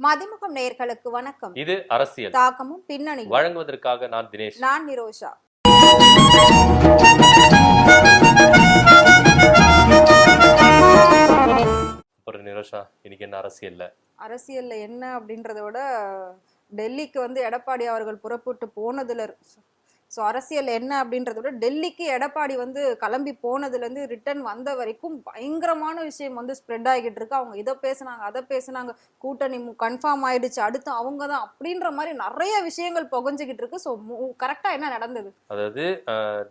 மதிமுகம் நேயர்களுக்கு வணக்கம். இது அரசியல். தாக்கமும் பின்னணி வழங்குவதற்காக நான் தினேஷ். நான் நிரோஷா. அப்புறம் நிரோஷா இன்னைக்கு என்ன அரசியல்ல? அரசியல்ல என்ன அப்படின்றத விட டெல்லிக்கு வந்து எடப்பாடி அவர்கள் புறப்பட்டு போனதுல ஸோ அரசியல் என்ன அப்படின்றத விட டெல்லிக்கு எடப்பாடி வந்து கிளம்பி போனதுலேருந்து ரிட்டர்ன் வந்த வரைக்கும் பயங்கரமான விஷயம் வந்து ஸ்ப்ரெட் ஆகிட்டு இருக்கு. அவங்க இதை பேசுனாங்க அதை பேசுனாங்க. கூட்டணி கன்ஃபார்ம் ஆயிடுச்சு. அடுத்து அவங்க தான் அப்படின்ற மாதிரி நிறைய விஷயங்கள் புகஞ்சுக்கிட்டு இருக்கு. ஸோ கரெக்டாக என்ன நடந்தது? அதாவது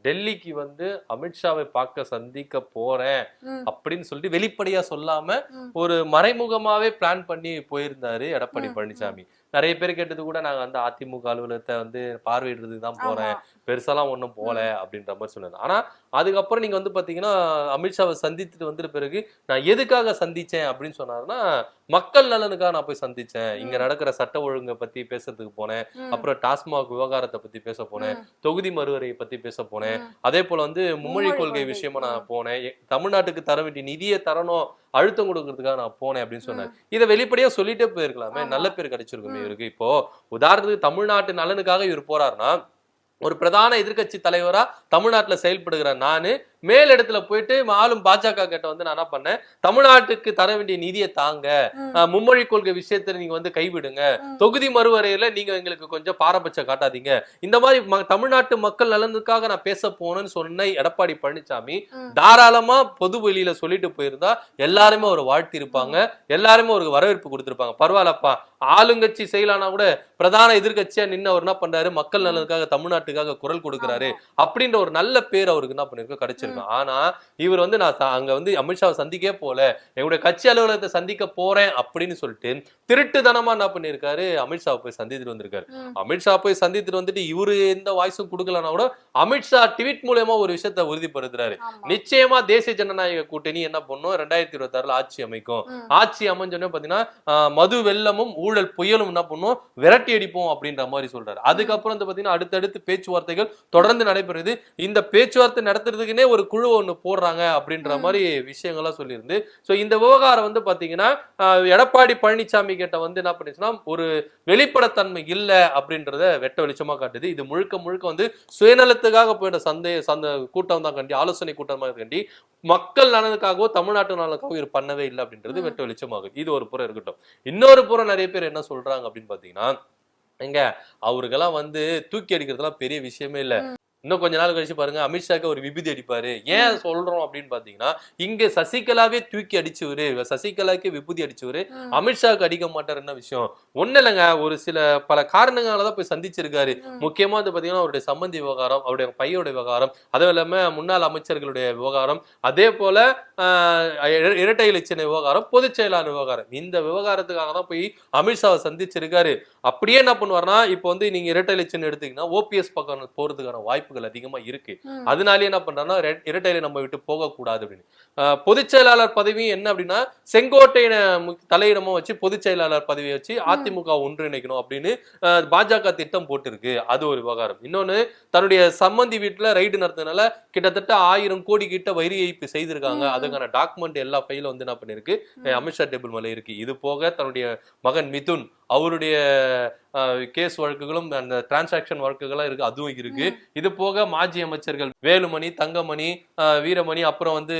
டெல்லிக்கு வந்து அமித்ஷாவை பார்க்க சந்திக்க போறேன். அப்படின்னு சொல்லிட்டு வெளிப்படையா சொல்லாம. ஒரு மறைமுகமாவே பிளான் பண்ணி போயிருந்தாரு எடப்பாடி பழனிசாமி. நிறைய பேர் கேட்டது கூட நாங்க வந்து அதிமுக அலுவலகத்தை வந்து பார்வையிடுறதுக்கு தான் போறேன். ஆமா. பெருசாலாம் ஒண்ணும் போல அப்படின்ற மாதிரி சொன்னாரு ஆனா அதுக்கப்புறம் நீங்க வந்து பாத்தீங்கன்னா அமித்ஷாவை சந்தித்துட்டு வந்துட்ட பிறகு நான் எதுக்காக சந்திச்சேன் அப்படின்னு சொன்னாருன்னா மக்கள் நலனுக்காக நான் போய் சந்திச்சேன் இங்க. நடக்கிற சட்ட ஒழுங்கை பத்தி பேசுறதுக்கு போனேன். அப்புறம் டாஸ்மாக் விவகாரத்தை பத்தி பேச போனேன். தொகுதி மறுவரையை பத்தி பேச போனேன். அதே போல வந்து மும்மொழி கொள்கை. விஷயமா நான். போனேன் தமிழ்நாட்டுக்கு தர வேண்டிய நிதியை தரணும் அழுத்தம் கொடுக்கறதுக்காக நான் போனேன் அப்படின்னு சொன்னேன். இதை வெளிப்படையா சொல்லிட்டே போயிருக்கலாமே. நல்ல பேர் கிடைச்சிருக்குமே. இவருக்கு இப்போ உதாரணத்துக்கு தமிழ்நாட்டு நலனுக்காக இவர் போறாருன்னா ஒரு பிரதான எதிர்க்கட்சி தலைவரா தமிழ்நாட்டுல செயல்படுகிற நானு மேலிடத்துல போயிட்டு ஆளும் பாஜக கிட்ட வந்து நான் என்ன பண்ணேன் தமிழ்நாட்டுக்கு தர வேண்டிய நிதியை தாங்க. மும்மொழி கொள்கை விஷயத்துல நீங்க வந்து கைவிடுங்க. தொகுதி மறுவரையில நீங்க எங்களுக்கு கொஞ்சம் பாரபட்சம் காட்டாதீங்க. இந்த மாதிரி தமிழ்நாட்டு மக்கள் நலனுக்காக நான் பேச போனேன்னு சொன்ன எடப்பாடி பழனிசாமி. தாராளமா பொது வெளியில சொல்லிட்டு போயிருந்தா எல்லாருமே ஒரு வாழ்த்தி இருப்பாங்க. எல்லாருமே ஒரு வரவேற்பு கொடுத்திருப்பாங்க. பரவாயில்லப்பா ஆளுங்கட்சி செயலானா கூட பிரதான எதிர்க்கட்சியா நின்று அவர் என்ன பண்றாரு? மக்கள் நலனுக்காக தமிழ்நாட்டுக்காக குரல் கொடுக்கிறாரு. அப்படின்ற ஒரு நல்ல பேர் அவருக்கு என்ன பண்ணிருக்கு கிடைச்சிருக்கும் ஆனா இவர் வந்து நான் அங்க வந்து அமித்ஷாவை சந்திக்கவே போல. எங்களுடைய கட்சி அலுவலகத்தை சந்திக்க போறேன் அப்படின்னு சொல்லிட்டு திருட்டுத்தனமா என்ன பண்ணிருக்காரு அமித்ஷாவை போய் சந்தித்துட்டு வந்திருக்காரு. அமித்ஷா போய் சந்தித்துட்டு வந்துட்டு இவரு எந்த வாய்ஸும் கொடுக்கலனா கூட அமித்ஷா ட்வீட் மூலயமா ஒரு விஷயத்த உறுதிப்படுத்துறாரு. நிச்சயமா தேசிய ஜனநாயக கூட்டணி என்ன பண்ணும்? ரெண்டாயிரத்தி இருபத்தி ஆறுல ஆட்சி அமைக்கும். ஆட்சி அமைஞ்சோடனே பாத்தீங்கன்னா மது வெள்ளமும் ஊழல் புயலும் என்ன பண்ணும்? விரட்டி அடிப்போம் அப்படின்ற மாதிரி சொல்றாரு. அதுக்கப்புறம் வந்து பாத்தீங்கன்னா அடுத்தடுத்து பேச்சுவார்த்தைகள் தொடர்ந்து நடைபெறுது. இந்த பேச்சுவார்த்தை நடத்துறதுக்குன்னே ஒரு குழு ஒண்ணு போடுறாங்க அப்படின்ற. மாதிரி விஷயங்கள்லாம் சொல்லியிருந்து. சோ இந்த விவகாரம் வந்து பாத்தீங்கன்னா ஆஹ், எடப்பாடி பழனிசாமி கிட்ட வந்து என்ன பண்ணிச்சுன்னா ஒரு வெளிப்படத்தன்மை இல்ல அப்படின்றத வெட்ட வெளிச்சமா காட்டுது. இது முழுக்க முழுக்க வந்து சுயநலத்துக்காக போயிட்ட சந்தே சந்த கூட்டம் தான் கண்டி ஆலோசனை கூட்டமாக கண்டி மக்கள் நலனுக்காகவோ தமிழ்நாட்டு நலனுக்காகவோ இவர் பண்ணவே இல்லை அப்படின்றது. வெட்ட வெளிச்சமாகுது. இது ஒரு புறம் இருக்கட்டும். இன்னொரு புறம் நிறைய பேர் என்ன சொல்றாங்க அப்படின்னு பாத்தீங்கன்னா எங்க அவருக்கெல்லாம் வந்து தூக்கி அடிக்கிறதுலாம் பெரிய விஷயமே இல்ல. இன்னும் கொஞ்ச நாள் கழிச்சு பாருங்க அமித்ஷாக்கு ஒரு விபூதி அடிப்பாரு. ஏன் சொல்றோம் அப்படின்னு பாத்தீங்கன்னா இங்க சசிகலாவே தூக்கி அடிச்சவரு சசிகலாக்கு விபூதி அடிச்சவரு. அமித்ஷாவுக்கு அடிக்க மாட்டார் என்ன விஷயம்? ஒண்ணு இல்லைங்க ஒரு சில பல காரணங்களால தான் போய் சந்திச்சிருக்காரு. முக்கியமா வந்து பாத்தீங்கன்னா அவருடைய சம்பந்தி விவகாரம் அவருடைய பையோட விவகாரம் அதுவும் இல்லாம முன்னாள் அமைச்சர்களுடைய விவகாரம் அதே போல இரட்டை இலச்சினை விவகாரம் பொதுச் செயலாளர் விவகாரம். இந்த விவகாரத்துக்காக தான் போய் அமித்ஷாவை சந்திச்சிருக்காரு. அப்படியே என்ன பண்ணுவாருன்னா இப்போ வந்து நீங்க இரட்டை இலச்சினை எடுத்தீங்கன்னா ஓபிஎஸ் பக்கம் போறதுக்கான வாய்ப்புகள் அதிகமா இருக்கு. அதனாலே என்ன பண்றாருன்னா ரெ- இரட்டையில நம்ம விட்டு போகக்கூடாது அப்படின்னு. பொதுச் செயலாளர் பதவியும் என்ன அப்படின்னா செங்கோட்டையின தலையிடமா வச்சு பொதுச் செயலாளர் பதவியை வச்சு அதிமுக ஒன்றிணைக்கணும் அப்படின்னு பாஜக திட்டம் போட்டிருக்கு. அது ஒரு விவகாரம். இன்னொன்னு தன்னுடைய சம்மந்தி வீட்டுல ரைடு நடத்தினால கிட்டத்தட்ட ஆயிரம் கோடி கிட்ட வரி ஏய்ப்பு செய்திருக்காங்க. அதுக்கான டாக்குமெண்ட் எல்லா ஃபைலும் வந்து என்ன பண்ணிருக்கு. அமித்ஷா டேபிள் மேல இருக்கு. இது போக தன்னுடைய மகன் மிதுன் அவருடைய கேஸ் வழக்குகளும் அந்த டிரான்சாக்ஷன் வழக்குகளும் இருக்கு அதுவும் இருக்கு. இது போக மாஜி அமைச்சர்கள் வேலுமணி தங்கமணி வீரமணி அப்புறம் வந்து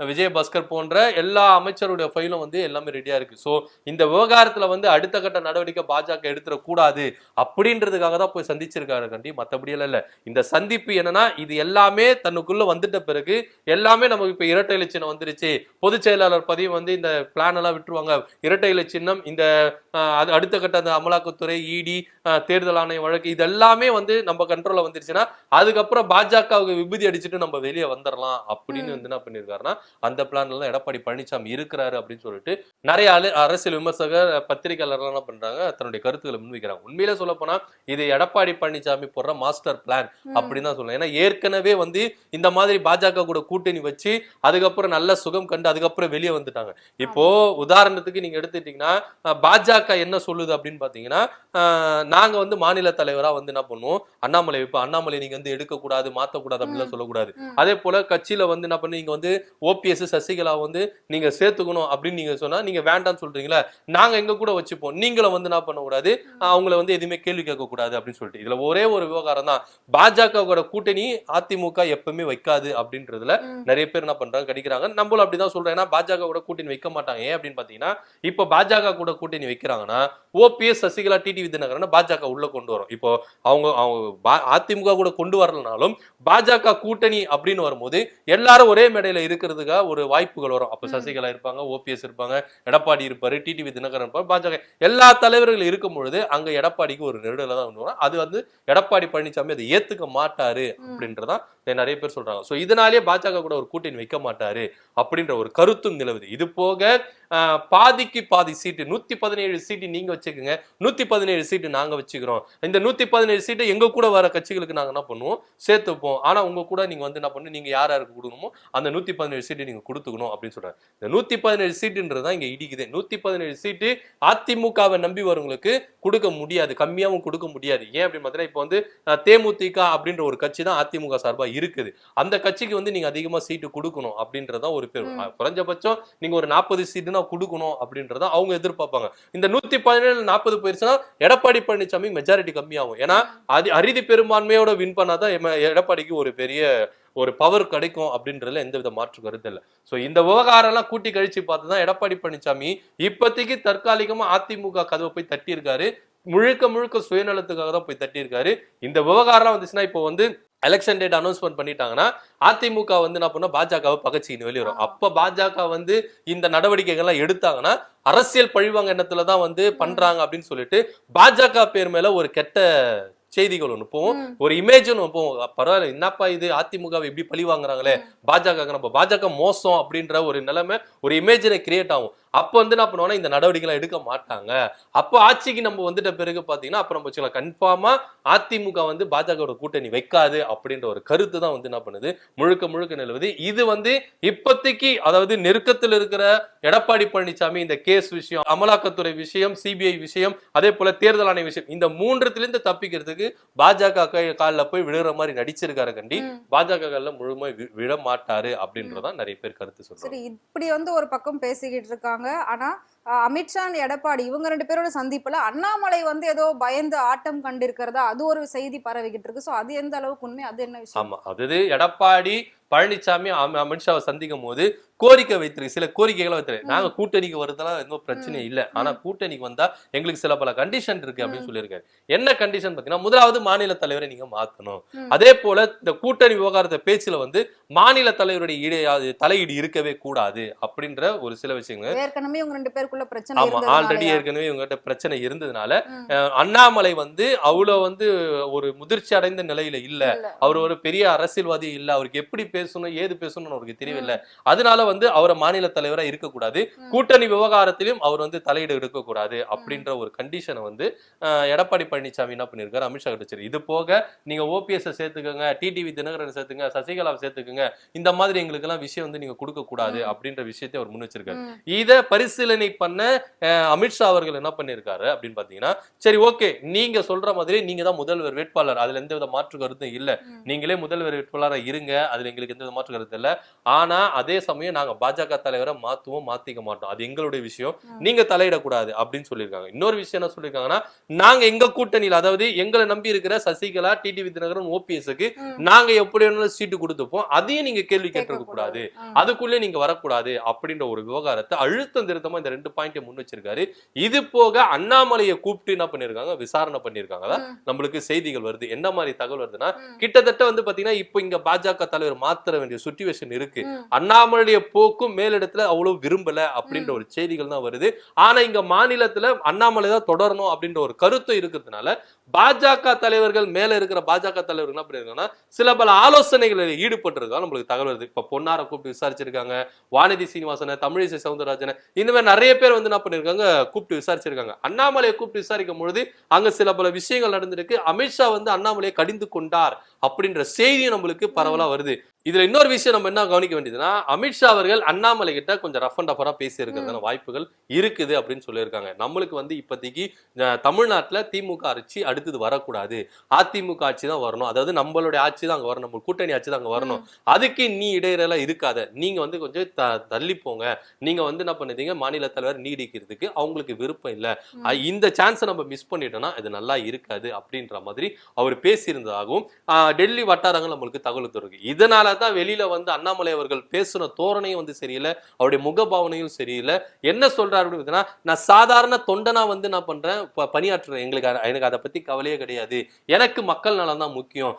விஜயபாஸ்கர் போன்ற எல்லா அமைச்சருடைய ஃபைலும் வந்து எல்லாமே ரெடியா இருக்கு. ஸோ இந்த விவகாரத்துல வந்து அடுத்த கட்ட நடவடிக்கை பாஜக எடுத்துடக்கூடாது அப்படின்றதுக்காக தான் போய் சந்திச்சிருக்காரு கண்டி. மற்றபடி எல்லாம் இல்ல. இந்த சந்திப்பு என்னன்னா இது எல்லாமே தன்னுக்குள்ள வந்துட்ட பிறகு எல்லாமே நமக்கு இப்ப இரட்டை இலை சின்னம் வந்துருச்சு. பொதுச் செயலாளர் பதவி வந்து இந்த பிளான் எல்லாம் விட்டுருவாங்க. இரட்டை இலை சின்னம் இந்த அடுத்த கட்ட அந்த அமலாக்கத்துறை இடி தேர்தல் ஆணைய வழக்கு இது எல்லாமே வந்து நம்ம கண்ட்ரோல்ல வந்துருச்சுன்னா அதுக்கப்புறம் பாஜகவுக்கு விபூதி அடிச்சுட்டு நம்ம வெளியே வந்துடலாம் அப்படின்னு. வந்து என்ன பண்ணிருக்காருன்னா அந்த பிளான்ல தான் எடப்பாடி பழனிசாமி இருக்கிறாரு அப்படின்னு சொல்லிட்டு நிறைய அரசியல் விமர்சகர் பத்திரிகையாளர்கள் என்ன பண்றாங்க தன்னுடைய கருத்துக்களை முன்வைக்கிறாங்க உண்மையிலே சொல்ல போனா இது எடப்பாடி பழனிசாமி போடுற மாஸ்டர் பிளான். அப்படின்னு தான் சொல்லலாம் ஏன்னா ஏற்கனவே வந்து இந்த மாதிரி பாஜக கூட கூட்டணி வச்சு அதுக்கப்புறம் நல்ல சுகம் கண்டு அதுக்கப்புறம் வெளியே வந்துட்டாங்க இப்போ உதாரணத்துக்கு நீங்க எடுத்துட்டீங்கன்னா பாஜக என்ன சொல்லுது அப்படின்னு பாத்தீங்கன்னா நாங்க வந்து மாநில தலைவரா வந்து என்ன பண்ணுவோம் அண்ணாமலை இப்போ அண்ணாமலை நீங்க வந்து எடுக்கக்கூடாது மாத்தக்கூடாது அப்படின்லாம் ம். சொல்லக்கூடாது. அதே போல கட்சியில வந்து என்ன பண்ணி நீங்க வந்து ஓபிஎஸ் சசிகலா வந்து நீங்க சேர்த்துக்கணும் அப்படின்னு நீங்க சொன்னா நீங்க வேண்டாம்னு சொல்றீங்களா நாங்க எங்க கூட வச்சுப்போம். நீங்களும் வந்து என்ன பண்ணக்கூடாது? அவங்கள வந்து எதுவுமே கேள்வி கேட்க கூடாது அப்படின்னு சொல்லிட்டு. இதுல ஒரே ஒரு விவகாரம் தான். பாஜகவோட கூட்டணி அதிமுக எப்பவுமே வைக்காது அப்படின்றதுல. நிறைய பேர் என்ன பண்றாங்க கடிக்கிறாங்க. நம்மளும் அப்படிதான் சொல்றோம் ஏன்னா பாஜக கூட கூட்டணி வைக்க மாட்டாங்க. ஏன் அப்படின்னு பாத்தீங்கன்னா இப்ப பாஜக கூட கூட்டணி வைக்கிறாங்கன்னா ஓபிஎஸ் சசிகலா டிடிவி தினகரன் பாஜக உள்ள கொண்டு வரும். இப்போ அவங்க அவங்க அதிமுக கூட கொண்டு வரலனாலும் பாஜக கூட்டணி அப்படின்னு வரும்போது எல்லாரும் ஒரே மேடையில இருக்கிறதுக்காக ஒரு வாய்ப்புகள் வரும் அப்ப. சசிகலா இருப்பாங்க ஓபிஎஸ் இருப்பாங்க எடப்பாடி இருப்பாரு டிடிவி தினகரன் இருப்பாரு பாஜக எல்லா தலைவர்கள் இருக்கும் பொழுது அங்க எடப்பாடிக்கு ஒரு நெருடல தான் வரும் அது வந்து எடப்பாடி பழனிசாமி அதை ஏத்துக்க மாட்டாரு. அப்படின்றதான் நிறைய பேர் சொல்றாங்க. ஸோ இதனாலேயே பாஜக கூட ஒரு கூட்டணி வைக்க மாட்டாரு அப்படின்ற ஒரு கருத்தும் நிலவுது. இது போக பாதிக்கு பாதி சீட்டு நூத்தி பதினேழு சீட்டு நீங்க வச்சுக்கோங்க. நூத்தி பதினேழு சீட்டு நாங்க வச்சுக்கிறோம். இந்த நூத்தி பதினேழு சீட்டு எங்க கூட வர கட்சிகளுக்கு நாங்க என்ன பண்ணுவோம்? சேர்த்துப்போம் ஆனா உங்க கூட நீங்க வந்து என்ன பண்ணு நீங்க யார் யாருக்கு கொடுக்கணுமோ அந்த நூத்தி பதினேழு சீட்டு நீங்க கொடுத்துக்கணும் அப்படின்னு சொல்றாங்க. இந்த நூத்தி பதினேழு சீட்டுன்றது தான் இங்க இடிக்குது. நூத்தி பதினேழு சீட்டு அதிமுகவை நம்பி வரவங்களுக்கு கொடுக்க முடியாது. கம்மியாகவும் கொடுக்க முடியாது. ஏன் அப்படின்னு பார்த்தீங்கன்னா இப்போ வந்து தேமுதிக அப்படின்ற ஒரு கட்சி தான் அதிமுக சார்பாக இருக்குது. அந்த கட்சிக்கு வந்து நீங்க அதிகமா சீட்டு கொடுக்கணும் அப்படின்றதான் ஒரு பேர். குறைஞ்சபட்சம் நீங்க ஒரு நாற்பது சீட்டுனா கொடுக்கணும் அப்படின்றத அவங்க எதிர்பார்ப்பாங்க. இந்த நூத்தி பதினேழு நாற்பது போயிருச்சுன்னா எடப்பாடி பழனிசாமி மெஜாரிட்டி கம்மியாகும். ஏன்னா அது அறுதி பெரும்பான்மையோட வின் பண்ணாதான் எடப்பாடிக்கு ஒரு பெரிய ஒரு பவர் கிடைக்கும் அப்படின்றதுல எந்த வித மாற்று கருத்து இல்லை. சோ இந்த விவகாரம் எல்லாம் கூட்டி கழிச்சு பார்த்து தான் எடப்பாடி பழனிசாமி இப்போதைக்கு தற்காலிகமா அதிமுக கதவை போய் தட்டியிருக்காரு. முழுக்க முழுக்க சுயநலத்துக்காக தான் போய் தட்டியிருக்காரு. இந்த விவகாரம் வந்துச்சுன்னா இப்போ வந்து எலெக்ஷன் டேட் அனௌன்ஸ்மெண்ட் பண்ணிட்டாங்கன்னா அதிமுக வந்து என்ன பண்ணா பாஜகவை பகச்சின்னு வெளியே வரும் ஆமா. அப்ப பாஜக வந்து இந்த நடவடிக்கைகள்லாம் எடுத்தாங்கன்னா அரசியல் பழிவாங்க எண்ணத்துல தான் வந்து பண்றாங்க அப்படின்னு சொல்லிட்டு பாஜக பேர் மேல ஒரு கெட்ட செய்திகள் ஒண்ணு போகும். ம். ஒரு இமேஜ் ஒன்று போகும். பரவாயில்ல என்னப்பா இது? அதிமுகவை இப்படி பழி வாங்குறாங்களே. பாஜக நம்ம பாஜக மோசம் அப்படின்ற ஒரு நிலைமை ஒரு இமேஜினை கிரியேட் ஆகும். அப்போ வந்து என்ன பண்ணுவாங்கன்னா இந்த நடவடிக்கைலாம் எடுக்க மாட்டாங்க. அப்போ ஆட்சிக்கு நம்ம வந்துட்ட பிறகு பாத்தீங்கன்னா அப்ப நம்ம வச்சுக்கலாம் கன்ஃபார்மா அதிமுக வந்து பாஜகவோட கூட்டணி வைக்காது அப்படின்ற ஒரு கருத்து தான் வந்து என்ன பண்ணுது? முழுக்க முழுக்க நிலவுது. இது வந்து இப்போதைக்கு அதாவது நெருக்கத்தில் இருக்கிற எடப்பாடி பழனிசாமி இந்த கேஸ் விஷயம் அமலாக்கத்துறை விஷயம் சிபிஐ விஷயம் அதே போல தேர்தல் ஆணைய விஷயம் இந்த மூன்றத்திலிருந்து தப்பிக்கிறதுக்கு பாஜக காலில் போய் விழுகிற மாதிரி நடிச்சிருக்காரு கண்டி. பாஜக காலில் முழுமை வி- விழ மாட்டாரு அப்படின்றதான் நிறைய பேர் கருத்து சொல்றாங்க. சரி இப்படி வந்து ஒரு பக்கம் பேசிக்கிட்டு இருக்காங்க. ஆனா ஆனால் அமித்ஷா எடப்பாடி இவங்க ரெண்டு பேரோட சந்திப்புல அண்ணாமலை வந்து ஏதோ பயந்து ஆட்டம் கண்டிருக்கிறதா அது ஒரு செய்தி பரவிக்கிட்டு இருக்கு. ஸோ அது எந்த அளவுக்கு உண்மை? அது என்ன விஷயம்? ஆமாம் அது எடப்பாடி பழனிசாமி அமி- அமித்ஷாவை சந்திக்கும் போது கோரிக்கை வைத்திருக்கு சில கோரிக்கைகளை வைத்திருக்கு. நாங்க கூட்டணிக்கு வருதெல்லாம் எதுவும் பிரச்சனை இல்ல. ஆனா கூட்டணிக்கு வந்தா எங்களுக்கு சில பல கண்டிஷன் இருக்கு அப்படின்னு. சொல்லியிருக்காரு. என்ன கண்டிஷன் பாத்தீங்கன்னா முதலாவது மாநில தலைவரை நீங்க மாத்தணும். அதே போல இந்த கூட்டணி விவகாரத்தை பேச்சுல வந்து மாநில தலைவருடைய தலையீடு இருக்கவே கூடாது அப்படின்ற ஒரு சில விஷயங்கள். ஏற்கனவே இவங்க ரெண்டு பேருக்குள்ள பிரச்சனை ஆமா ஆல்ரெடி? ஏற்கனவே இவங்ககிட்ட பிரச்சனை இருந்ததுனால அண்ணாமலை வந்து அவ்வளவு வந்து ஒரு முதிர்ச்சி அடைந்த நிலையில இல்ல. அவர் ஒரு பெரிய அரசியல்வாதி இல்ல. அவருக்கு எப்படி பேசணும் ஏது பேசணும்னு அவருக்கு தெரியவில்லை. அதனால வந்து அவரை மாநில தலைவரா இருக்கக்கூடாது. கூட்டணி விவகாரத்திலும் அவர் வந்து தலையீடு எடுக்கக்கூடாது அப்படின்ற ஒரு கண்டிஷனை வந்து எடப்பாடி பழனிசாமி என்ன பண்ணிருக்காரு? அமித்ஷா கிட்ட இது போக நீங்க ஓபிஎஸ் சேர்த்துக்கோங்க டிடிவி தினகரன் சேர்த்துங்க சசிகலாவை சேர்த்துக்கோங்க. இந்த மாதிரி எங்களுக்கு எல்லாம் விஷயம் வந்து நீங்க கொடுக்க கூடாது. அப்படின்ற விஷயத்தை அவர் முன் வச்சிருக்காரு ம். இத பரிசீலனை பண்ண அமித்ஷா அவர்கள் என்ன பண்ணிருக்காரு அப்படின்னு பாத்தீங்கன்னா சரி ஓகே நீங்க சொல்ற மாதிரி நீங்க தான் முதல்வர் வேட்பாளர். அதுல எந்த வித மாற்று கருத்தும் இல்ல. நீங்களே முதல்வர் வேட்பாளரா இருங்க. அதுல எங்களுக்கு எந்த வித மாற்று கருத்து இல்ல. ஆனா அதே சமயம் நாங்க பாஜக தலைவரை மாத்துவோம் மாத்திக்க மாட்டோம். அது எங்களுடைய விஷயம். நீங்க தலையிடக்கூடாது அப்படின்னு சொல்லியிருக்காங்க. இன்னொரு விஷயம் என்ன சொல்லியிருக்காங்கன்னா நாங்க எங்க கூட்டணியில அதாவது எங்களை நம்பி இருக்கிற சசிகலா டிடிவி தினகரன் ஓபிஎஸ்க்கு. நாங்க எப்படி வேணாலும் சீட்டு கொடுத்துப்போம். அதையும் நீங்க கேள்வி கேட்டிருக்க கூடாது. அதுக்குள்ளே நீங்க வரக்கூடாது அப்படின்ற ஒரு விவகாரத்தை அழுத்தம் திருத்தமா இந்த ரெண்டு பாயிண்ட் முன் வச்சிருக்காரு. இது போக அண்ணாமலையை கூப்பிட்டு என்ன பண்ணிருக்காங்க விசாரணை பண்ணிருக்காங்க. நம்மளுக்கு செய்திகள் வருது. என்ன மாதிரி தகவல் வருதுன்னா. கிட்டத்தட்ட வந்து பாத்தீங்கன்னா இப்போ இங்க பாஜக தலைவர் மாத்திர வேண்டிய சுச்சுவேஷன் இருக்கு. ம். அண்ணாமலைய போக்கும் மேலிடத்துல அவ்வளவு விரும்பல அப்படின்ற ஒரு செய்திகள் தான் வருது. ஆனா இங்க மாநிலத்துல அண்ணாமலை தான் தொடரணும் அப்படின்ற ஒரு கருத்து இருக்கிறதுனால பாஜக தலைவர்கள் மேல இருக்கிற பாஜக தலைவர்கள் என்ன பண்ணிருக்காங்கன்னா சில பல ஆலோசனைகளில் ஈடுபட்டிருக்காங்க. நம்மளுக்கு தகவல் வருது. இப்ப பொன்னார கூப்பிட்டு விசாரிச்சிருக்காங்க வானதி சீனிவாசனை தமிழிசை சவுந்தரராஜனை இந்த மாதிரி நிறைய பேர் வந்து என்ன பண்ணிருக்காங்க கூப்பிட்டு விசாரிச்சிருக்காங்க. அண்ணாமலையை கூப்பிட்டு விசாரிக்கும் பொழுது அங்க சில பல விஷயங்கள் நடந்திருக்கு. அமித்ஷா வந்து அண்ணாமலையை கடிந்து கொண்டார் அப்படின்ற செய்தியும் நம்மளுக்கு பரவலா வருது. இதுல இன்னொரு விஷயம் நம்ம என்ன கவனிக்க வேண்டியதுன்னா அமித்ஷா அவர்கள் அண்ணாமலை கிட்ட கொஞ்சம் ரஃப் அண்ட் டஃபரா பேசி இருக்கிறதான வாய்ப்புகள் இருக்குது அப்படின்னு சொல்லியிருக்காங்க. நம்மளுக்கு வந்து இப்போதைக்கு தமிழ்நாட்டுல திமுக ஆட்சி அடுத்தது வரக்கூடாது. அதிமுக ஆட்சி தான் வரணும். அதாவது நம்மளுடைய ஆட்சி தான் அங்க வரணும். நம்ம கூட்டணி ஆட்சி தான் அங்க வரணும். அதுக்கு நீ இடையிறல இருக்காத. நீங்க வந்து கொஞ்சம் த- தள்ளி போங்க. நீங்க வந்து என்ன பண்ணுதீங்க? மாநில தலைவர் நீடிக்கிறதுக்கு அவங்களுக்கு விருப்பம் இல்ல. இந்த சான்ஸை நம்ம மிஸ் பண்ணிட்டோம்னா இது நல்லா இருக்காது அப்படின்ற மாதிரி அவர் பேசியிருந்ததாகவும் டெல்லி வட்டாரங்கள் நம்மளுக்கு தகவல் தருக்கு இதனால தான் வெளியில வந்து அண்ணாமலை அவர்கள் பேசுன தோரணையும் வந்து சரியில்லை அவருடைய முகபாவனையும் சரியில்லை. என்ன சொல்றாரு அப்படின்னு பார்த்தீங்கன்னா நான் சாதாரண தொண்டனா வந்து நான் பண்றேன் பணியாற்றுறேன். எங்களுக்கு எனக்கு அதை பத்தி கவலையே கிடையாது. எனக்கு மக்கள் நலம் தான் முக்கியம்.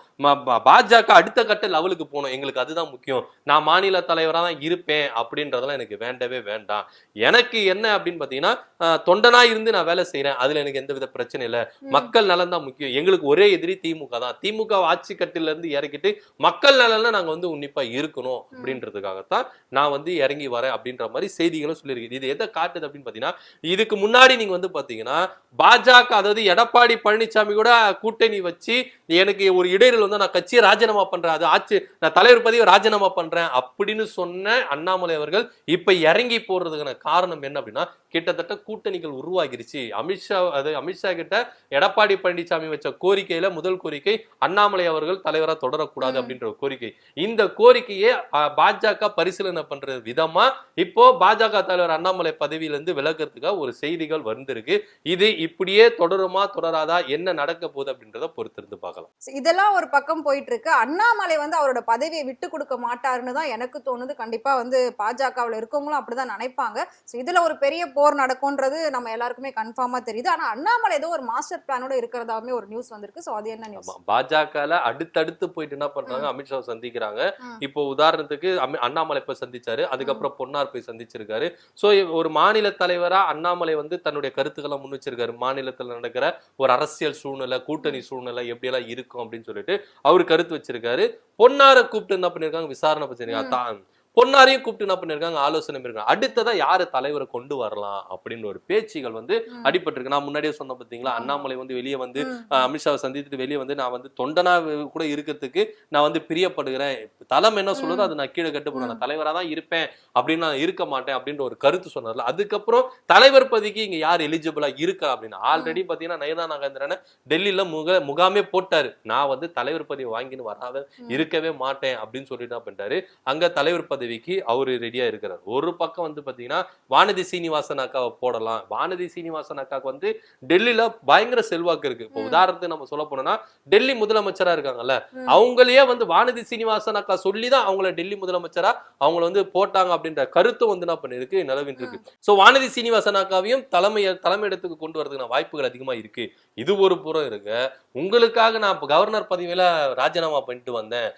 பாஜக அடுத்த கட்ட லெவலுக்கு போகணும். எங்களுக்கு அதுதான் முக்கியம். நான் மாநில தலைவரா தான் இருப்பேன் அப்படின்றதெல்லாம் எனக்கு வேண்டவே வேண்டாம். எனக்கு என்ன அப்படின்னு பாத்தீங்கன்னா ஆஹ், தொண்டனா இருந்து நான் வேலை செய்றேன். அதுல எனக்கு எந்த வித பிரச்சனை இல்லை மக்கள் நலன் தான் முக்கியம். எங்களுக்கு ஒரே எதிரி திமுக தான். திமுக ஆட்சி கட்டில இருந்து இறக்கிட்டு மக்கள் நலன்ல நாங்க வந்து உன்னிப்பா இருக்கணும் அப்படின்றதுக்காகத்தான் நான் வந்து இறங்கி வரேன் அப்படின்ற மாதிரி செய்திகளும் சொல்லியிருக்கு இது எதை காட்டுது அப்படின்னு பாத்தீங்கன்னா இதுக்கு முன்னாடி நீங்க வந்து பாத்தீங்கன்னா பாஜக அதாவது எடப்பாடி பழனிசாமி கூட கூட்டணி வச்சு எனக்கு ஒரு இடையில வந்து நான் கட்சியை ராஜினாமா பண்றேன் அது ஆட்சி நான் தலைவர் பதவியை ராஜினாமா பண்றேன் அப்படின்னு சொன்ன அண்ணாமலை அவர்கள் இப்ப இறங்கி போறதுக்கான காரணம் என்ன அப்படின்னா கிட்டத்தட்ட கூட்டணிகள் உருவாகிருச்சு. அமித்ஷா அது அமித்ஷா கிட்ட எடப்பாடி பழனிசாமி வச்ச கோரிக்கையில முதல் கோரிக்கை அண்ணாமலை அவர்கள் தலைவரா தொடரக்கூடாது. அப்படின்ற கோரிக்கை. இந்த கோரிக்கையை அஹ், பாஜக பரிசீலனை பண்ற விதமா இப்போ பாஜக தலைவர் அண்ணாமலை பதவியிலிருந்து விலகிறதுக்காக ஒரு செய்திகள் வந்திருக்கு. இது இப்படியே தொடருமா தொடராதா என்ன நடக்க போகுது அப்படின்றத பொறுத்திருந்து பார்க்கலாம். இதெல்லாம் ஒரு பக்கம் போயிட்டு இருக்கு அண்ணாமலை வந்து அவரோட பதவியை விட்டு கொடுக்க மாட்டாருன்னு தான் எனக்கு தோணுது. கண்டிப்பா வந்து பாஜகவுல இருக்கவங்களும் அப்படிதான் நினைப்பாங்க. ஸோ இதுல ஒரு பெரிய போர் நடக்கும்ன்றது நம்ம எல்லாருக்குமே கன்ஃபார்மா தெரியுது. ஆனா அண்ணாமலை ஏதோ ஒரு மாஸ்டர் பிளானோட இருக்கிறதாவே ஒரு நியூஸ் வந்திருக்கு. ஸோ அது என்ன நியூஸ் ஆமா பாஜகல அடுத்தடுத்து போயிட்டு என்ன பண்றாங்க? அமித்ஷா சந்திக்கிறாங்க. இப்போ உதாரணத்துக்கு அண்ணாமலை போய் சந்திச்சாரு. அதுக்கப்புறம் பொன்னார் போய் சந்திச்சிருக்காரு. சோ ஒரு மாநில தலைவரா அண்ணாமலை வந்து தன்னுடைய கருத்துக்களை முன் வச்சிருக்காரு. மாநிலத்துல நடக்கிற ஒரு அரசியல் சூழ்நிலை கூட்டணி சூழ்நிலை எப்படி எல்லாம் இருக்கும் அப்படின்னு சொல்லிட்டு அவர் கருத்து வச்சிருக்காரு. பொன்னாரை கூப்பிட்டு என்ன பண்ணிருக்காங்க? விசாரணை பண்ணிருக்காங்க. தான் பொன்னாரையும் கூப்பிட்டு என்ன பண்ணிருக்காங்க? ஆலோசனை பண்ணிருக்காங்க அடுத்ததா யாரு தலைவரை கொண்டு வரலாம் அப்படின்னு ஒரு பேச்சுகள் வந்து. அடிபட்டிருக்கு. நான் முன்னாடியே சொன்ன பாத்தீங்களா. அண்ணாமலை வந்து வெளியே வந்து அமித்ஷாவை சந்தித்துட்டு வெளியே வந்து நான் வந்து தொண்டனா கூட இருக்கிறதுக்கு நான் வந்து பிரியப்படுகிறேன். தலம் என்ன சொல்லுதோ ம். அது நான் கீழே கட்டுப்படுவேன் ம். நான் தலைவரா தான் இருப்பேன் அப்படின்னு நான் இருக்க மாட்டேன் அப்படின்ற ஒரு கருத்து சொன்னார்ல அதுக்கப்புறம் தலைவர் பதவிக்கு இங்க யார் எலிஜிபிளா இருக்கா அப்படின்னு ஆல்ரெடி பாத்தீங்கன்னா நயனா நாகேந்திரனை டெல்லியில முக முகாமே போட்டாரு நான் வந்து தலைவர் பதவி வாங்கின்னு வராத. இருக்கவே மாட்டேன் அப்படின்னு சொல்லிட்டு பண்ணிட்டாரு அங்க தலைவர் பதவிக்கு அவரு ரெடியா இருக்கிறார் ஒரு பக்கம் வந்து பாத்தீங்கன்னா வானதி சீனிவாசன் அக்காவை போடலாம் வானதி சீனிவாசன் அக்காவுக்கு வந்து டெல்லியில பயங்கர செல்வாக்கு இருக்கு இப்போ. உதாரணத்துக்கு நம்ம சொல்ல போனோம்னா டெல்லி முதலமைச்சரா இருக்காங்கல்ல. அவங்களையே வந்து வானதி சீனிவாசன் அக்கா சொல்லி தான் அவங்கள டெல்லி முதலமைச்சரா அவங்கள வந்து போட்டாங்க அப்படின்ற கருத்து வந்து என்ன பண்ணிருக்கு நிலவிட்டு இருக்கு. சோ வானதி சீனிவாசன் அக்காவையும் தலைமை தலைமையிடத்துக்கு கொண்டு வரதுக்கான வாய்ப்புகள் அதிகமா இருக்கு. இது ஒரு புறம் இருக்கு. உங்களுக்காக நான் கவர்னர் பதவியில ராஜினாமா பண்ணிட்டு வந்தேன்.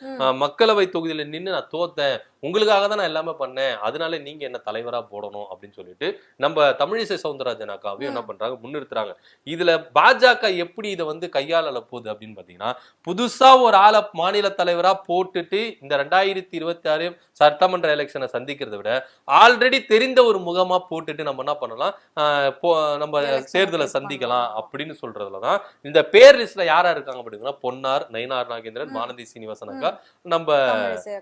மக்களவை தொகுதியில நின்னு நான் தோத்தேன். உங்களுக்காக தான் நான் எல்லாமே பண்ணேன். அதனால நீங்க என்ன தலைவரா போடணும் அப்படின்னு சொல்லிட்டு நம்ம தமிழிசை சவுந்தரராஜன் அக்காவையும் என்ன பண்றாங்க? முன்னிறுத்துறாங்க. இதுல பாஜக எப்படி இதை வந்து கையாள போகுது அப்படின்னு பாத்தீங்கன்னா புதுசா ஒரு ஆளை மாநில தலைவரா போட்டுட்டு இந்த ரெண்டாயிரத்தி இருபத்தி ஆறு சட்டமன்ற எலெக்ஷனை சந்திக்கிறதை விட ஆல்ரெடி தெரிந்த ஒரு முகமா போட்டுட்டு நம்ம என்ன பண்ணலாம்? நம்ம தேர்தலை சந்திக்கலாம். அப்படின்னு சொல்றதுலதான் இந்த பேர் லிஸ்ட்ல யாரா இருக்காங்க அப்படின்னா பொன்னார் நயினார் நாகேந்திரன் ம். வானதி சீனிவாசன் அக்கா நம்ம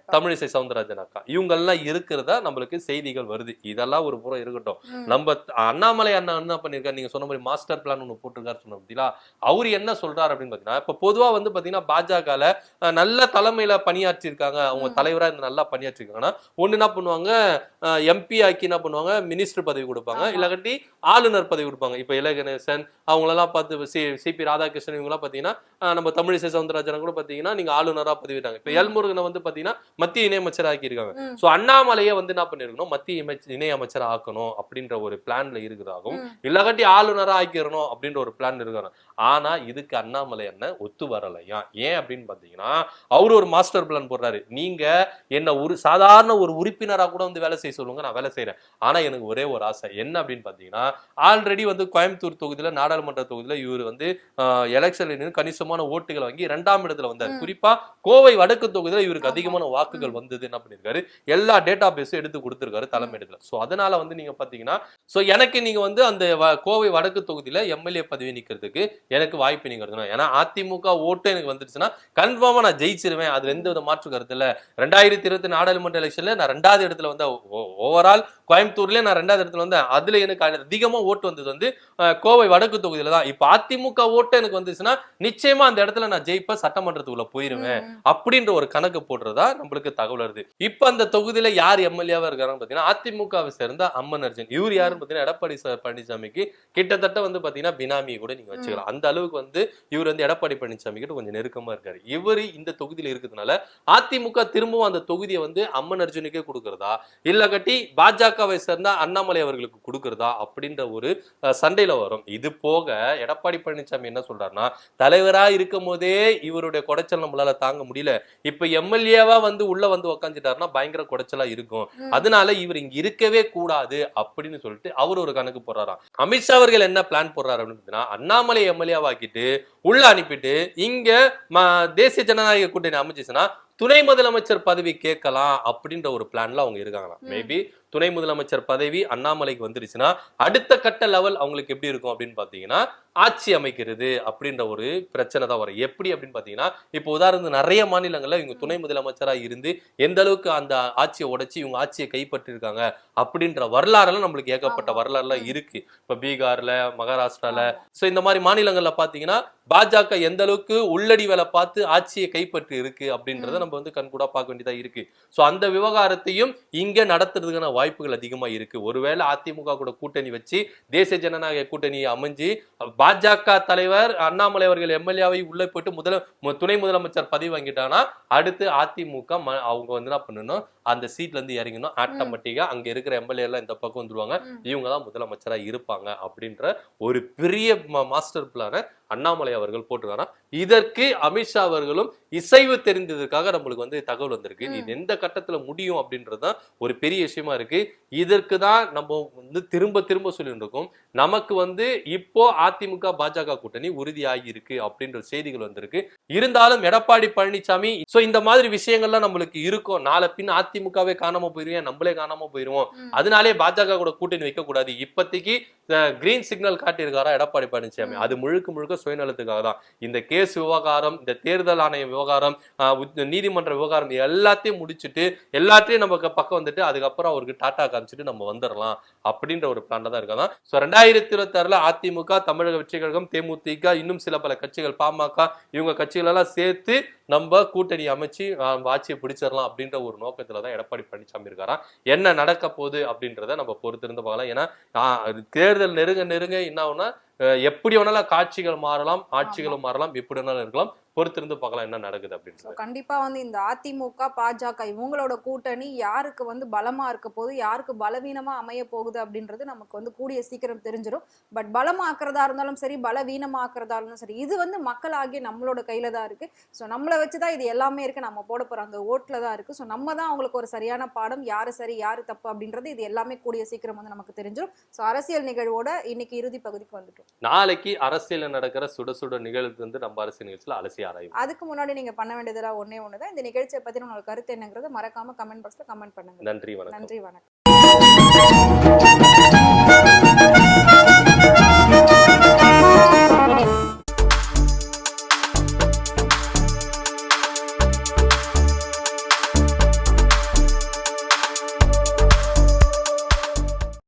தமிழிசை சவுந்தரராஜன் அக்கா. இவங்கெல்லாம் இருக்கிறதா நம்மளுக்கு செய்திகள் வருது. இதெல்லாம் ஒரு புறம் இருக்கட்டும். நம்ம அண்ணாமலை அண்ணா என்ன பண்ணிருக்காரு? நீங்க சொன்ன மாதிரி மாஸ்டர் பிளான் ஒண்ணு போட்டிருக்காரு சொன்ன பார்த்தீங்களா அவர் என்ன சொல்றாரு அப்படின்னு பாத்தீங்கன்னா இப்ப பொதுவா வந்து பாத்தீங்கன்னா பாஜகல அஹ், நல்ல தலைமையில பணியாற்றி இருக்காங்க அவங்க ம். தலைவரா இருந்து நல்லா பணியாற்றி இருக்காங்கன்னா ஒண்ணு என்ன பண்ணுவாங்க எம்பி ஆக்கி என்ன பண்ணுவாங்க மினிஸ்டர் பதவி கொடுப்பாங்க. இல்லாட்டி ஆளுநர் பதவி கொடுப்பாங்க இப்ப இல கணேசன் அவங்களெல்லாம் பார்த்து சி சிபி ராதாகிருஷ்ணன் இவங்கெல்லாம் பாத்தீங்கன்னா அஹ், நம்ம தமிழிசை சவுந்தரராஜன் கூட பாத்தீங்கன்னா நீங்க ஆளுநரா பதவிட்டாங்க இப்ப. எல்முருகனை வந்து பாத்தீங்கன்னா மத்திய இணையமைச்சர் ஆக்கியிருக்காங்க. சோ அண்ணாமலையை வந்து என்ன பண்ணிருக்கணும் மத்திய இமைச்ச- இணை அமைச்சர் ஆக்கணும் அப்படின்ற ஒரு பிளான்ல இருக்கிறதாகவும். இல்லாட்டி ஆளுநரா ஆக்கிடணும் அப்படின்ற ஒரு பிளான் இருக்கிறாங்க ஆனா இதுக்கு அண்ணாமலை என்ன ஒத்து வரலையா? ஏன் அப்படின்னு பாத்தீங்கன்னா அவரு ஒரு மாஸ்டர் பிளான் போடுறாரு. நீங்க என்ன ஒரு சாதாரண ஒரு உறுப்பினரா கூட வந்து வேலை செய்ய சொல்லுங்க நான் வேலை செய்யறேன் ஆனா எனக்கு ஒரே ஒரு ஆசை. என்ன அப்படின்னு பாத்தீங்கன்னா ஆல்ரெடி வந்து கோயம்புத்தூர் தொகுதியில நாடாளுமன்ற தொகுதியில இவர் வந்து எலெக்ஷன்ல கணிசமான ஓட்டுகளை வாங்கி இரண்டாம் இடத்துல வந்தார். ம். குறிப்பா கோவை வடக்கு தொகுதியில இவருக்கு அதிகமான வாக்குகள் வந்தது என்ன பண்ணிருக்காரு எல்லா டேட்டா பேஸும் எடுத்து கொடுத்துருக்காரு தலைமையிடத்துல ஸோ அதனால வந்து நீங்க பாத்தீங்கன்னா ஸோ எனக்கு நீங்க வந்து அந்த கோவை வடக்கு தொகுதியில எம்எல்ஏ பதவி நிக்கிறதுக்கு எனக்கு வாய்ப்பு நீங்க இருக்கணும் ஏன்னா அதிமுக ஓட்டு எனக்கு வந்துருச்சுன்னா கன்ஃபார்மா நான் ஜெயிச்சிருவேன். அதுல எந்த வித மாற்று கருத்து இல்ல. ரெண்டாயிரத்தி இருபத்தி நாடாளுமன்ற எலெக்ஷன்ல நான் ரெண்டாவது இடத்துல வந்த ஓவரால் கோயம்புத்தூர்ல நான் ரெண்டாவது இடத்துல வந்தேன் அதுல எனக்கு அதிகமா ஓட்டு வந்தது வந்து கோவை வடக்கு தொகுதியில தான். இப்ப அதிமுக ஓட்டு எனக்கு வந்துச்சுன்னா நிச்சயமா அந்த இடத்துல நான் ஜெயிப்பேன் சட்டமன்றத்துக்குள்ள போயிருவேன். அப்படின்ற ஒரு கணக்கு போடுறதா நம்மளுக்கு தகவல் வருது. இப்ப அந்த தொகுதியில யார் எம்எல்ஏவா இருக்காருன்னு பாத்தீங்கன்னா அதிமுகவை சேர்ந்த அம்மன் அர்ஜுன். இவர் யாருன்னு பாத்தீங்கன்னா எடப்பாடி பழனிசாமிக்கு கிட்டத்தட்ட வந்து பாத்தீங்கன்னா பினாமியை கூட நீங்க வச்சுக்கலாம். அந்த அளவுக்கு வந்து இவர் வந்து எடப்பாடி பழனிசாமி கிட்ட கொஞ்சம் நெருக்கமா இருக்காரு. இவர் இந்த தொகுதியில இருக்கிறதுனால அதிமுக திரும்பவும் அந்த தொகுதியை வந்து அம்மன் அர்ஜுனுக்கே கொடுக்கறதா? இல்ல கட்டி பாஜகவை சேர்ந்த அண்ணாமலை அவர்களுக்கு கொடுக்கறதா? அப்படின்ற ஒரு சண்டையில வரும். இது போக எடப்பாடி பழனிசாமி என்ன சொல்றாருன்னா தலைவரா இருக்கும் போதே இவருடைய குடைச்சல் நம்மளால தாங்க முடியல. இப்ப எம்எல்ஏவா வந்து உள்ள வந்து உக்காந்துட்டாருன்னா பயங்கர குடைச்சலா இருக்கும். அதனால இவர் இங்க இருக்கவே கூடாது அப்படின்னு சொல்லிட்டு அவர் ஒரு கணக்கு போடுறாராம். அமித்ஷா அவர்கள் என்ன பிளான் போடுறாரு அப்படின்னு அண்ணாமலை எம்எல்ஏவாக்கிட்டு உள்ள அனுப்பிட்டு இங்க தேசிய ஜனநாயக கூட்டணி அமைச்சிச்சுன்னா துணை முதலமைச்சர் பதவி கேட்கலாம் அப்படின்ற ஒரு பிளான்ல அவங்க இருக்காங்களாம். மேபி துணை முதலமைச்சர் பதவி அண்ணாமலைக்கு வந்துருச்சுன்னா அடுத்த கட்ட லெவல் அவங்களுக்கு எப்படி இருக்கும் அப்படின்னு பாத்தீங்கன்னா ஆட்சி அமைக்கிறது அப்படின்ற ஒரு பிரச்சனை தான் வரும் எப்படி அப்படின்னு பாத்தீங்கன்னா இப்போ உதாரணத்துக்கு நிறைய மாநிலங்கள்ல இவங்க துணை முதலமைச்சரா இருந்து எந்த அளவுக்கு அந்த ஆட்சியை உடைச்சு இவங்க ஆட்சியை கைப்பற்றிருக்காங்க அப்படின்ற வரலாறுலாம் நம்மளுக்கு ஏகப்பட்ட. வரலாறுலாம். இருக்கு இப்ப பீகார்ல மகாராஷ்டிரால. சோ இந்த மாதிரி மாநிலங்கள்ல பாத்தீங்கன்னா பாஜக எந்த அளவுக்கு உள்ளடி வேலை பார்த்து ஆட்சியை கைப்பற்றி இருக்கு அப்படின்றத. நம்ம வந்து கண்கூடா பார்க்க வேண்டியதா இருக்கு. சோ அந்த விவகாரத்தையும் இங்க நடத்துறதுக்கான வாய்ப்புகள் அதிகமா இருக்கு. ஒருவேளை அதிமுக கூட கூட்டணி வச்சு தேசிய ஜனநாயக கூட்டணி அமைஞ்சு பாஜக தலைவர் அண்ணாமலை அவர்கள் எம்எல்ஏவை உள்ள போயிட்டு முதல துணை முதலமைச்சர் பதவி வாங்கிட்டாங்கன்னா அடுத்து அதிமுக அவங்க வந்து என்ன பண்ணணும்? அந்த சீட்ல இருந்து இறங்கணும் ஆட்டோமேட்டிக்கா அங்க இருக்கிற எம்எல்ஏ எல்லாம் இந்த பக்கம் வந்துருவாங்க. இவங்க தான் முதலமைச்சரா இருப்பாங்க அப்படின்ற ஒரு பெரிய மாஸ்டர் பிளான அண்ணாமலை அவர்கள் போட்டிருக்காங்க இதற்கு அமித்ஷா அவர்களும் இசைவு தெரிந்ததுக்காக நம்மளுக்கு வந்து தகவல் வந்திருக்கு. இது எந்த கட்டத்துல முடியும் அப்படின்றது தான் ஒரு பெரிய விஷயமா இருக்கு. இதற்கு தான் நம்ம வந்து திரும்ப திரும்ப சொல்லிட்டு இருக்கோம். நமக்கு வந்து இப்போ அதிமுக பாஜக கூட்டணி உறுதியாகி இருக்கு அப்படின்ற செய்திகள் வந்திருக்கு. இருந்தாலும் எடப்பாடி பழனிசாமி சோ இந்த மாதிரி விஷயங்கள்லாம் நம்மளுக்கு இருக்கும். நாளை பின் அதிமுகவே காணாம போயிருவேன் நம்மளே காணாம போயிருவோம். அதனாலே பாஜக கூட கூட்டணி வைக்க கூடாது இப்போதைக்கு கிரீன் சிக்னல் காட்டியிருக்காரா எடப்பாடி பழனிசாமி. அது முழுக்க முழுக்க சுயநலத்துக்காக தான். இந்த கேஸ் விவகாரம் இந்த தேர்தல் ஆணைய விவகாரம் நீதிமன்ற விவகாரம் எல்லாத்தையும் முடிச்சுட்டு எல்லாத்தையும் நமக்கு பக்கம் வந்துட்டு அதுக்கப்புறம் அவருக்கு டாட்டா காமிச்சிட்டு நம்ம வந்துடலாம் அப்படின்ற ஒரு பிளான்ல தான் இருக்காங்க. ஸோ ரெண்டாயிரத்தி இருபத்தி ஆறுல அதிமுக தமிழக வெற்றி கழகம் தேமுதிக இன்னும் சில பல கட்சிகள் பாமக இவங்க கட்சிகள் எல்லாம் சேர்த்து நம்ம கூட்டணி அமைச்சு ஆட்சியை பிடிச்சிடலாம் அப்படின்ற ஒரு நோக்கத்துல தான் எடப்பாடி பழனிசாமி இருக்காராம். என்ன நடக்க போகுது அப்படின்றத நம்ம பொறுத்திருந்து பார்க்கலாம். ஏன்னா அது தேர்தல் நெருங்க நெருங்க என்ன ஆகுனா எப்படி வேணாலும் காட்சிகள் மாறலாம் ஆட்சிகளும் மாறலாம் எப்படி வேணாலும் இருக்கலாம். பொறுத்திருந்து பார்க்கலாம் என்ன நடக்குது So, அப்படின்றது கண்டிப்பா வந்து இந்த அதிமுக பாஜக இவங்களோட கூட்டணி யாருக்கு வந்து பலமா இருக்க போகுது யாருக்கு பலவீனமா அமைய போகுது அப்படின்றது நமக்கு வந்து கூடிய சீக்கிரம் தெரிஞ்சிடும் பட் பலமாக்குறதா இருந்தாலும் சரி பலவீனமாக்குறதா இருந்தாலும் சரி இது வந்து மக்களாகிய நம்மளோட கையில தான் இருக்கு. ஸோ நம்மளை வச்சுதான் இது எல்லாமே இருக்கு. நம்ம போட போற அந்த ஓட்டுல தான் இருக்கு. ஸோ நம்ம தான் அவங்களுக்கு ஒரு சரியான பாடம் யாரு சரி யாரு தப்பு அப்படின்றது இது எல்லாமே கூடிய சீக்கிரம் வந்து நமக்கு தெரிஞ்சிடும் ஸோ அரசியல் நிகழ்வோட இன்னைக்கு இறுதி பகுதிக்கு வந்துட்டோம். நாளைக்கு அரசியல்ல நடக்கிற சுட சுட நிகழ்வு வந்து நம்ம அரசியல் நிகழ்ச்சியில அலசி ஆராயும் அதுக்கு முன்னாடி நீங்க பண்ண வேண்டியதெல்லாம் ஒண்ணே ஒண்ணுதான். இந்த நிகழ்ச்சியை பத்தி உங்களுக்கு கருத்து என்னங்கிறத மறக்காம கமெண்ட் பாக்ஸ்ல கமெண்ட் பண்ணுங்க. நன்றி வணக்கம். நன்றி வணக்கம்.